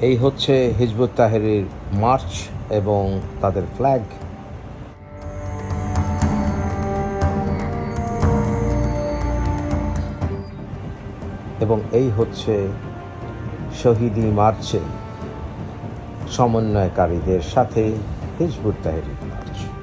এই হচ্ছে Hizb ut তাহেরির March এবং তাদের ফ্ল্যাগ এবং এই হচ্ছে শহীদি মার্চে সমন্বয়কারীদের সাথে হিজবুত তাহেরির মার্চ।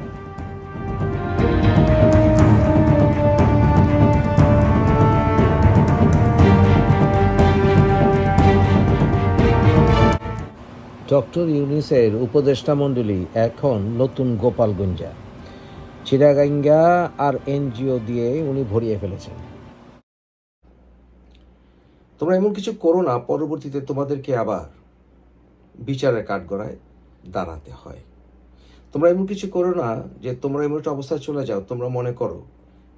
ডক্টর ইউনিসের উপদেষ্টা মণ্ডলী এখন নতুন গোপালগঞ্জা। চিরাগাঙ্গা আর এনজিও দিয়ে উনি ভরিয়ে ফেলেছেন। তোমরা এমন কিছু করো না, পরবর্তীতে তোমাদেরকে আবার বিচারের কাঠগড়ায় দাঁড়াতে হয়। তোমরা এমন কিছু করো না যে তোমরা এমন একটা অবস্থায় চলে যাও, তোমরা মনে করো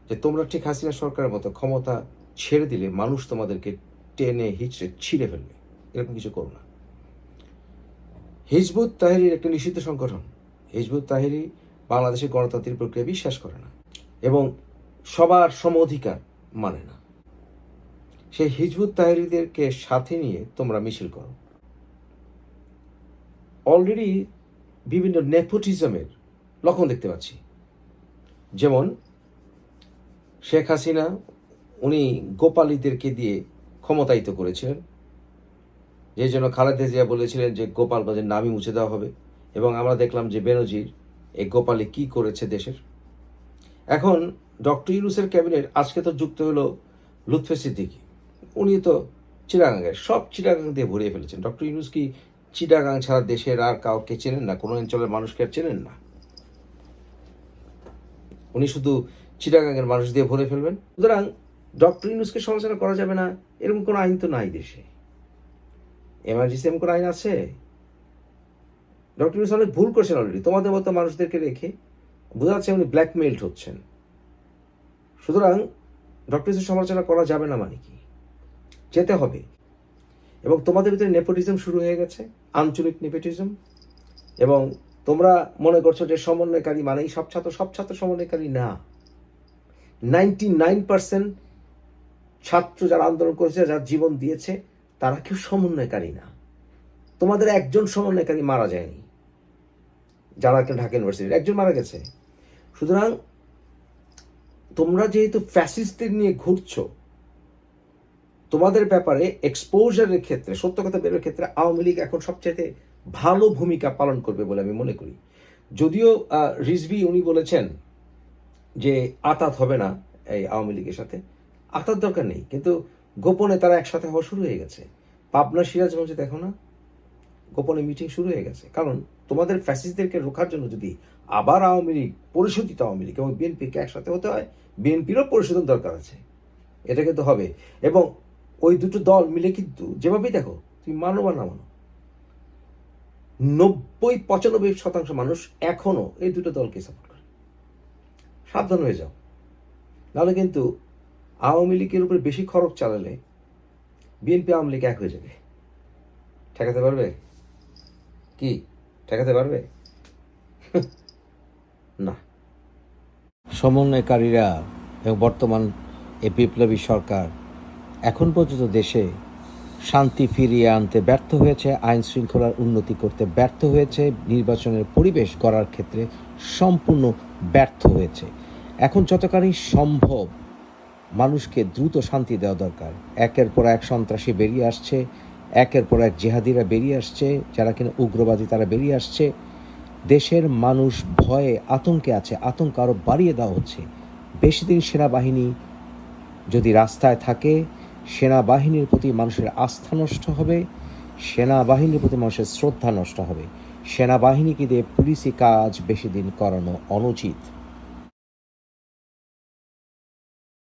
যে তোমরা ঠিক হাসিনা সরকারের মতো ক্ষমতা ছেড়ে দিলে মানুষ তোমাদেরকে টেনে হিচড়ে ছিঁড়ে ফেলবে। এরকম কিছু করো না। হিজবুত তাহেরির একটি নিষিদ্ধ সংগঠন। হিজবুত তাহেরি বাংলাদেশের গণতান্ত্রিক প্রক্রিয়া বিশ্বাস করে না এবং সবার সম অধিকার মানে না। সেই হিজবুত তাহেরিদেরকে সাথে নিয়ে তোমরা মিছিল করো। অলরেডি বিভিন্ন নেপোটিজমের লক্ষণ দেখতে পাচ্ছি। যেমন শেখ হাসিনা, উনি গোপালীদেরকে দিয়ে ক্ষমতায়িত করেছিলেন। যে জন্য খালেদা জিয়া বলেছিলেন যে গোপালগঞ্জের নামই মুছে দেওয়া হবে। এবং আমরা দেখলাম যে বেনজির এই গোপালে কি করেছে দেশের। এখন ডক্টর ইউনুসের ক্যাবিনেট আজকে তো যুক্ত হলো লুৎফে সিদ্দিকি। উনি তো চিটাগাঙ্গের সব চিটাগাং দিয়ে ভরিয়ে ফেলেছেন। ডক্টর ইউনুস কি চিটাগাং ছাড়া দেশের আর কাউকে চেনেন না? কোনো অঞ্চলের মানুষকে আর চেনেন না? উনি শুধু চিটাগাঙ্গের মানুষ দিয়ে ভরে ফেলবেন। সুতরাং ডক্টর ইউনুসকে সমালোচনা করা যাবে না। এরকম কোনো আইন তো নাই দেশে। এমার্জেন্সি এমন কোনো আইন আছে? ডক্টর অনেক ভুল করছেন অলরেডি তোমাদের মতো মানুষদেরকে রেখে বোঝা যাচ্ছে উনি ব্ল্যাকমেইলড হচ্ছেন। সুতরাং ডক্টর ইউনুসের সমালোচনা করা যাবে না মানে কি? যেতে হবে। এবং তোমাদের ভিতরে নেপোটিজম শুরু হয়ে গেছে, আঞ্চলিক নেপোটিজম এবং তোমরা মনে করছ যে সমন্বয়কারী মানেই সব ছাত্র সব ছাত্র সমন্বয়কারী না। নাইনটি নাইন পার্সেন্ট ছাত্র যারা আন্দোলন করেছে, যারা জীবন দিয়েছে তারা কেউ সমন্বয়কারী না। তোমাদের একজন সমন্বয়কারী মারা যায়নি, যারা ঢাকা ইউনিভার্সিটির। একজন মারা গেছে। সুতরাং তোমরা যেহেতু ফ্যাসিস্টদের নিয়ে ঘুরছো, তোমাদের ব্যাপারে এক্সপোজারের ক্ষেত্রে, সত্য কথা বেরোর ক্ষেত্রে আওয়ামী লীগ এখন সবচেয়ে ভালো ভূমিকা পালন করবে বলে আমি মনে করি। যদিও রিজভি উনি বলেছেন যে আতাত হবে না এই আওয়ামী লীগের সাথে। আতার দরকার নেই, কিন্তু গোপনে তারা একসাথে হওয়া শুরু হয়ে গেছে। পাবনা সিরাজগঞ্জে দেখো না? গোপনে মিটিং শুরু হয়ে গেছে। কারণ তোমাদের ফ্যাসিস্টদেরকে রোখার জন্য যদি আবার আওয়ামী লীগ পরিশোধিত আওয়ামী লীগ এবং বিএনপিকে একসাথে হতে হয়, বিএনপিরও পরিশোধন দরকার আছে। এটা কিন্তু হবে। এবং ওই দুটো দল মিলে কিন্তু যেভাবেই দেখো, তুমি মানো বা না মানো, নব্বই পঁচানব্বই শতাংশ মানুষ এখনও এই দুটো দলকে সাপোর্ট করে। সাবধান হয়ে যাও। নাহলে কিন্তু আওয়ামী লীগের উপরে বেশি খরচ চালালে বিএনপি আওয়ামী লীগ এক হয়ে যাবে। ঠেকাতে পারবে? কি? ঠেকাতে পারবে? না। সমন্বয়কারীরা এবং বর্তমান এই বিপ্লবী সরকার এখন পর্যন্ত দেশে শান্তি ফিরিয়ে আনতে ব্যর্থ হয়েছে, আইন শৃঙ্খলার উন্নতি করতে ব্যর্থ হয়েছে, নির্বাচনের পরিবেশ গড়ার ক্ষেত্রে সম্পূর্ণ ব্যর্থ হয়েছে। এখন যতখানি সম্ভব মানুষকে দ্রুত শান্তি দেওয়া দরকার। একের পর এক সন্ত্রাসী বেরিয়ে আসছে, একের পর এক জেহাদিরা বেরিয়ে আসছে, যারা কিনা উগ্রবাদী তারা বেরিয়ে আসছে। দেশের মানুষ ভয়ে আতঙ্কে আছে, আতঙ্ক আরও বাড়িয়ে দেওয়া হচ্ছে। বেশি দিন সেনাবাহিনী যদি রাস্তায় থাকে, সেনাবাহিনীর প্রতি মানুষের আস্থা নষ্ট হবে, সেনাবাহিনীর প্রতি মানুষের শ্রদ্ধা নষ্ট হবে। সেনাবাহিনীকে দিয়ে পুলিশি কাজ বেশি দিন করানো অনুচিত।